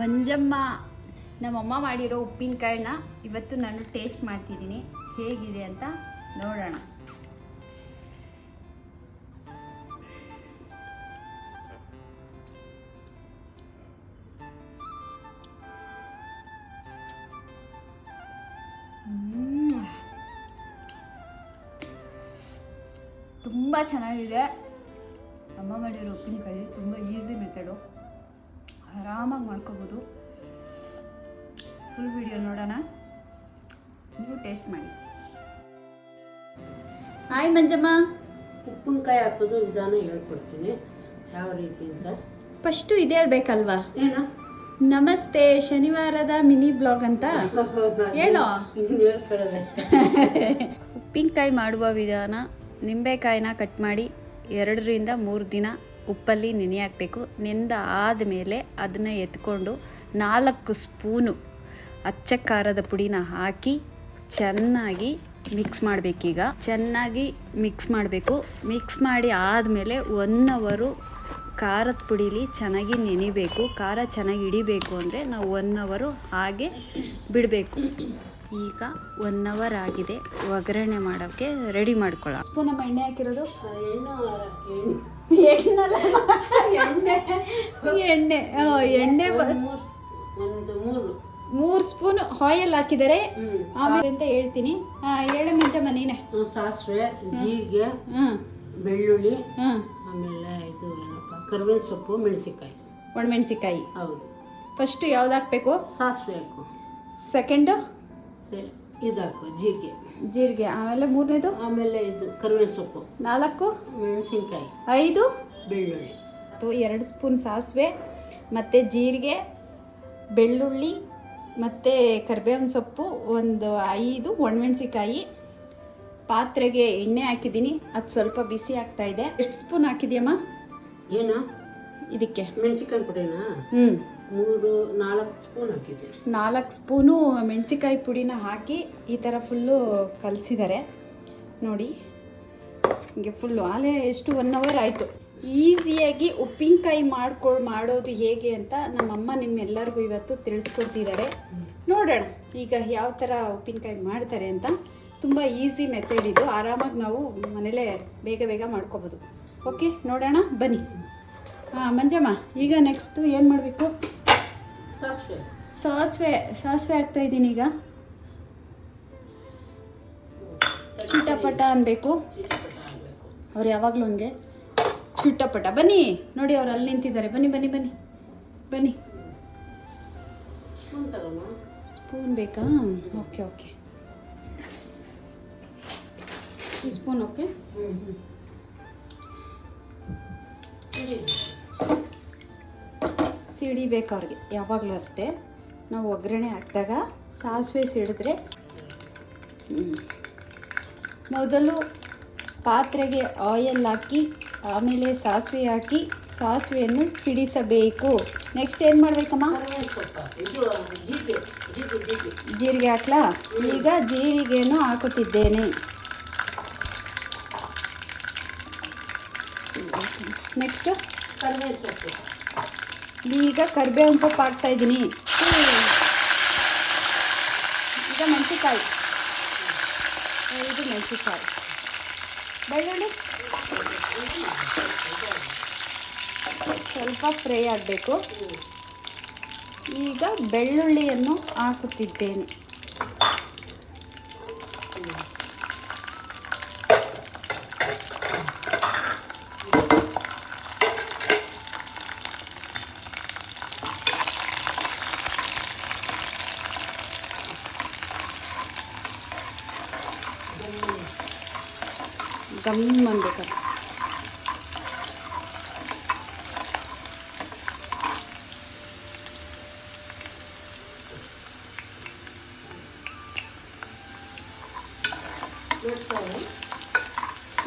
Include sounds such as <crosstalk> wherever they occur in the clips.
ಮಂಜಮ್ಮ, ನಮ್ಮಮ್ಮ ಮಾಡಿರೋ ಉಪ್ಪಿನಕಾಯಿನ ಇವತ್ತು ನಾನು ಟೇಸ್ಟ್ ಮಾಡ್ತಿದ್ದೀನಿ. ಹೇಗಿದೆ ಅಂತ ನೋಡೋಣ. ತುಂಬ ಚೆನ್ನಾಗಿದೆ. ಅಮ್ಮ ಮಾಡಿರೋ ಉಪ್ಪಿನಕಾಯಿ ತುಂಬ ಈಸಿ ಮೆಥಡು ಆರಾಮಾಗಿ ಮಾಡ್ಕೋಬೋದು. ಫುಲ್ ವಿಡಿಯೋ ನೋಡೋಣ. ನೀವು ಟೇಸ್ಟ್ ಮಾಡಿ. ಹಾಯ್ ಮಂಜಮ್ಮ. ಉಪ್ಪಿನಕಾಯಿ ಹಾಕೋದು ವಿಧಾನ ಹೇಳ್ಕೊಡ್ತೀನಿ. ಯಾವ ರೀತಿ ಅಂತ? ಫಸ್ಟು ಇದು ಹೇಳ್ಬೇಕಲ್ವಾ? ಏನು? ನಮಸ್ತೆ ಶನಿವಾರದ ಮಿನಿ ಬ್ಲಾಗ್ ಅಂತ. ಹೇಳೋ? <laughs> ಉಪ್ಪಿನಕಾಯಿ ಮಾಡುವ ವಿಧಾನ ನಿಂಬೆಕಾಯಿನ ಕಟ್ ಮಾಡಿ ಎರಡರಿಂದ ಮೂರು ದಿನ ಉಪ್ಪಲ್ಲಿ ನೆನೆ ಹಾಕಬೇಕು. ನೆಂದ ಆದಮೇಲೆ ಅದನ್ನು ಎತ್ಕೊಂಡು ನಾಲ್ಕು ಸ್ಪೂನು ಅಚ್ಚ ಖಾರದ ಪುಡಿನ ಹಾಕಿ ಚೆನ್ನಾಗಿ ಮಿಕ್ಸ್ ಮಾಡಬೇಕೀಗ. ಚೆನ್ನಾಗಿ ಮಿಕ್ಸ್ ಮಾಡಬೇಕು. ಮಿಕ್ಸ್ ಮಾಡಿ ಆದಮೇಲೆ ಒನ್ ಅವರು ಖಾರದ ಪುಡಿಲಿ ಚೆನ್ನಾಗಿ ನೆನಿಬೇಕು. ಖಾರ ಚೆನ್ನಾಗಿ ಹಿಡಿಬೇಕು ಅಂದರೆ ನಾವು ಒನ್ ಅವರು ಹಾಗೆ ಬಿಡಬೇಕು. ಈಗ ಒನ್ ಅವರ್ ಆಗಿದೆ. ಒಗ್ಗರಣೆ ಮಾಡೋಕ್ಕೆ ರೆಡಿ ಮಾಡ್ಕೊಳ್ಳೋಣ. ಸ್ಪೂನ್ ನಮ್ಮ ಎಣ್ಣೆ ಹಾಕಿರೋದು? ಎಣ್ಣೆ ಎಣ್ಣೆ ಎಣ್ಣೆ. ಎಣ್ಣೆ ಎಣ್ಣೆ ಒಂದು ಮೂರು ಸ್ಪೂನ್ ಆಯಿಲ್ ಹಾಕಿದರೆ ಆಮೇಲೆ ಅಂತ ಹೇಳ್ತೀನಿ. ಹೇಳ ಮಂಜ ನೀನೆ ಸಾಸಿವೆ ಜೀರಿಗೆ ಬೆಳ್ಳುಳ್ಳಿ ಆಮೇಲೆ ಇದು ಕರ್ಬೇವಿನ ಸೊಪ್ಪು ಮೆಣಸಿನಕಾಯಿ. ಒಣಮೆಣ್ಸಿಕಾಯಿ ಹೌದು. ಫಸ್ಟು ಯಾವ್ದು ಹಾಕಬೇಕು? ಸಾಸಿವೆ ಹಾಕು. ಸೆಕೆಂಡು ಸರಿ, ಇದು ಹಾಕು ಜೀರಿಗೆ. ಜೀರಿಗೆ ಆಮೇಲೆ ಮೂರನೇದು? ಆಮೇಲೆ ಇದು ಕರಿಬೇವಿನ ಸೊಪ್ಪು. ನಾಲ್ಕು? ಮೆಣಸಿನ್ಕಾಯಿ ಐದು? ಬೆಳ್ಳುಳ್ಳಿ. ಅಥವಾ ಎರಡು ಸ್ಪೂನ್ ಸಾಸಿವೆ ಮತ್ತು ಜೀರಿಗೆ ಬೆಳ್ಳುಳ್ಳಿ ಮತ್ತು ಕರಿಬೇವಿನ ಸೊಪ್ಪು ಒಂದು ಐದು ಒಣಮೆಣಸಿಕಾಯಿ ಪಾತ್ರೆಗೆ ಎಣ್ಣೆ ಹಾಕಿದ್ದೀನಿ ಅದು ಸ್ವಲ್ಪ ಬಿಸಿ ಆಗ್ತಾ ಇದೆ. ಎಷ್ಟು ಸ್ಪೂನ್ ಹಾಕಿದ್ಯಮ್ಮ? ಏನು? ಇದಕ್ಕೆ. ಮೆಣಸಿನ್ಕಾಯಿ ಪುಡಿನಾ? ಹ್ಞೂ ಮೂರು, ನಾಲ್ಕು ಸ್ಪೂನ್ ಹಾಕಿದ್ದೀನಿ ನಾಲ್ಕು ಸ್ಪೂನು ಮೆಣಸಿಕಾಯಿ ಪುಡಿನ ಹಾಕಿ ಈ ಥರ ಫುಲ್ಲು ಕಲಸಿದ್ದಾರೆ. ನೋಡಿ, ಹಿಂಗೆ ಫುಲ್ಲು, ಆಲೇ ಎಷ್ಟು ಒನ್ ಅವರ್ ಆಯಿತು. ಈಸಿಯಾಗಿ ಉಪ್ಪಿನಕಾಯಿ ಮಾಡ್ಕೊ, ಮಾಡೋದು ಹೇಗೆ ಅಂತ ನಮ್ಮಮ್ಮ ನಿಮ್ಮೆಲ್ಲರಿಗೂ ಇವತ್ತು ತಿಳಿಸ್ಕೊಡ್ತಿದ್ದಾರೆ. ನೋಡೋಣ, ಈಗ ಯಾವ ಥರ ಉಪ್ಪಿನಕಾಯಿ ಮಾಡ್ತಾರೆ ಅಂತ. ತುಂಬ ಈಸಿ ಮೆಥಡ್ ಇದು. ಆರಾಮಾಗಿ ನಾವು ಮನೇಲೇ ಬೇಗ ಬೇಗ ಮಾಡ್ಕೋಬೋದು. ಓಕೆ, ನೋಡೋಣ, ಬನ್ನಿ. ಹಾಂ ಮಂಜಮ್ಮ, ಈಗ ನೆಕ್ಸ್ಟು ಏನು ಮಾಡಬೇಕು? ಸಾಸಿವೆ. ಸಾಸಿವೆ ಹಾಕ್ತಾ ಇದ್ದೀನಿ ಈಗ. ಚಿಟಪಟ ಅನ್ಬೇಕು. ಅವ್ರು ಯಾವಾಗಲೂ ಹಂಗೆ. ಚಿಟಪಟ. ಬನ್ನಿ ನೋಡಿ ಅವ್ರು ಅಲ್ಲಿ ನಿಂತಿದ್ದಾರೆ. ಬನ್ನಿ ಬನ್ನಿ ಬನ್ನಿ ಬನ್ನಿ. ಸ್ಪೂನ್ ಬೇಕಾ? ಓಕೆ ಓಕೆ ಈ ಸ್ಪೂನ್ ಓಕೆ ಸಿಡಿಬೇಕು ಅವ್ರಿಗೆ ಯಾವಾಗಲೂ ಅಷ್ಟೇ. ನಾವು ಒಗ್ಗರಣೆ ಹಾಕಿದಾಗ ಸಾಸಿವೆ ಸಿಡಿದ್ರೆ ಮೊದಲು ಪಾತ್ರೆಗೆ ಆಯಿಲ್ ಹಾಕಿ, ಆಮೇಲೆ ಸಾಸಿವೆ ಹಾಕಿ, ಸಾಸಿವೆಯನ್ನು ಸಿಡಿಸಬೇಕು. ನೆಕ್ಸ್ಟ್ ಏನು ಮಾಡಬೇಕಮ್ಮ? ಜೀರಿಗೆ ಹಾಕ್ಲಾ? ಈಗ ಜೀರಿಗೆಯನ್ನು ಹಾಕುತ್ತಿದ್ದೇನೆ. ನೆಕ್ಸ್ಟ್ ಈಗ ಕರಿಬೇವಿನ ಸೊಪ್ಪು ಹಾಕ್ತಾ ಇದ್ದೀನಿ. ಈಗ ಮೆಣಸಿಕಾಯಿ ಇದು ಮೆಣಸಿಕಾಯಿ ಬೆಳ್ಳುಳ್ಳಿ. ಸ್ವಲ್ಪ ಫ್ರೈ ಆಗಬೇಕು. ಈಗ ಬೆಳ್ಳುಳ್ಳಿಯನ್ನು ಹಾಕುತ್ತಿದ್ದೇನೆ. ಗಮ್ ಅನ್ಬೇಕು ಇದು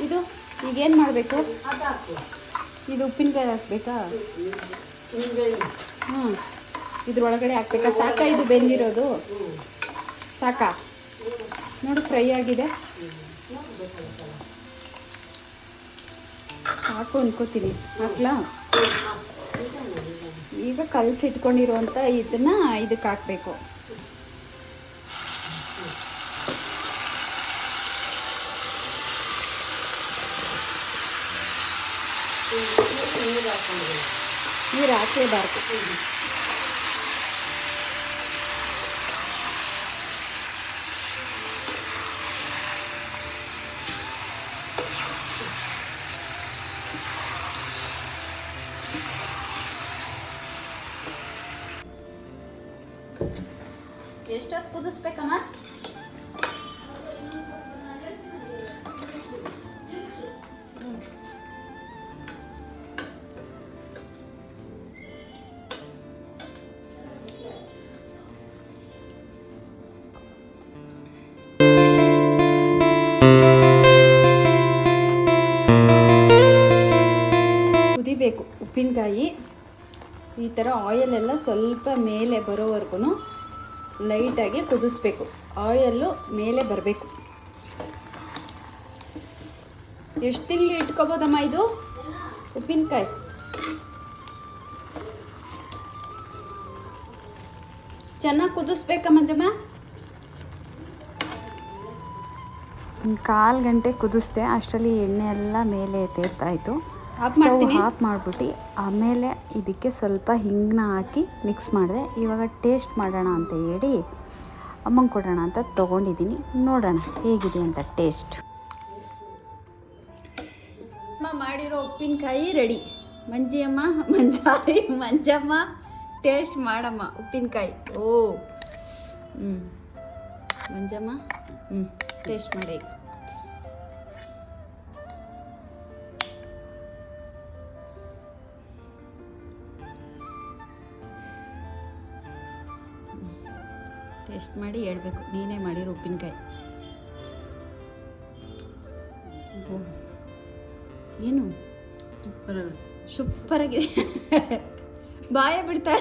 ಇದು ಈಗೇನು ಮಾಡಬೇಕು? ಇದು ಉಪ್ಪಿನಕಾಯಿ ಹಾಕ್ಬೇಕಾ? ಹ್ಞೂ ಇದ್ರೊಳಗಡೆ ಹಾಕ್ಬೇಕಾ? ಸಾಕಾ ಇದು ಬೆಂದಿರೋದು? ಸಾಕಾ? ನೋಡು, ಫ್ರೈ ಆಗಿದೆ. ಸಾಕು ಅನ್ಕೋತೀನಿ ಹಾಕ್ಲಾ ಈಗ ಈಗ ಕಲಸಿಟ್ಕೊಂಡಿರುವಂಥ ಇದನ್ನ ಇದಕ್ಕೆ ಹಾಕಬೇಕು ನೀರು ಹಾಕೊಂಡಿದ್ದೀನಿ ನೀರು ಹಾಕಲೇಬಾರ್ದು ಎಷ್ಟೊತ್ತು ಕುದಿಸ್ಬೇಕಮ್ಮ? ಉಪ್ಪಿನಕಾಯಿ, ಈ ಥರ ಆಯಿಲ್ ಎಲ್ಲ ಸ್ವಲ್ಪ ಮೇಲೆ ಬರೋವರೆಗೂ ಲೈಟಾಗಿ ಕುದಿಸ್ಬೇಕು. ಆಯಲ್ಲು ಮೇಲೆ ಬರಬೇಕು. ಎಷ್ಟು ತಿಂಗಳು ಇಟ್ಕೋಬೋದಮ್ಮ ಇದು? ಉಪ್ಪಿನಕಾಯಿ. ಚೆನ್ನಾಗಿ ಕುದಿಸ್ಬೇಕಮ್ಮ ಮಂಜಮ್ಮ ಕಾಲು ಗಂಟೆ ಕುದಿಸ್ದೆ, ಅಷ್ಟರಲ್ಲಿ ಎಣ್ಣೆ ಎಲ್ಲ ಮೇಲೆ ತೇರ್ತಾ ಇತ್ತು. ಆಫ್ ಸ್ಟವ್ ಹಾಫ್ ಆಫ್ ಮಾಡಿಬಿಟ್ಟು ಆಮೇಲೆ ಇದಕ್ಕೆ ಸ್ವಲ್ಪ ಹಿಂಗನ್ನ ಹಾಕಿ ಮಿಕ್ಸ್ ಮಾಡಿದೆ. ಇವಾಗ ಟೇಸ್ಟ್ ಮಾಡೋಣ ಅಂತ ಹೇಳಿ ಅಮ್ಮಂಗೆ ಕೊಡೋಣ ಅಂತ ತೊಗೊಂಡಿದ್ದೀನಿ. ನೋಡೋಣ ಹೇಗಿದೆ ಅಂತ ಟೇಸ್ಟ್ ಅಮ್ಮ ಮಾಡಿರೋ ಉಪ್ಪಿನಕಾಯಿ ರೆಡಿ ಮಂಜಿಯಮ್ಮ ಮಂಜಾರಿ ಮಂಜಮ್ಮ ಟೇಸ್ಟ್ ಮಾಡಮ್ಮ ಉಪ್ಪಿನಕಾಯಿ. ಓ ಹ್ಞೂ ಮಂಜಮ್ಮ ಹ್ಞೂ ಟೇಸ್ಟ್ ಮಾಡಿ ಟೇಸ್ಟ್ ಮಾಡಿ ಹೇಳ್ಬೇಕು. ನೀನೇ ಮಾಡಿರೋ ಉಪ್ಪಿನಕಾಯಿ. ಏನು? ಸೂಪರ್ ಸೂಪರ್ ಆಗಿದೆ <laughs> ಬಾಯ ಬಿಡ್ತಾ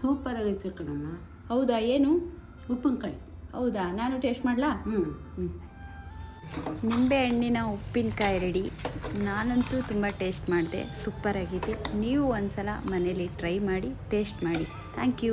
ಸೂಪರ್ ಆಗೈತೆ ಕಣಮ್ಮ. ಹೌದಾ? ಏನು? ಉಪ್ಪಿನಕಾಯಿ. ಹೌದಾ? ನಾನು ಟೇಸ್ಟ್ ಮಾಡಲಾ? ಹ್ಞೂ ಹ್ಞೂ ನಿಂಬೆ ಹಣ್ಣಿನ ಉಪ್ಪಿನಕಾಯಿ ರೆಡಿ. ನಾನಂತೂ ತುಂಬ ಟೇಸ್ಟ್ ಮಾಡಿದೆ. ಸೂಪರಾಗಿದೆ. ನೀವು ಒಂದು ಸಲ ಮನೇಲಿ ಟ್ರೈ ಮಾಡಿ ಟೇಸ್ಟ್ ಮಾಡಿ. Thank you.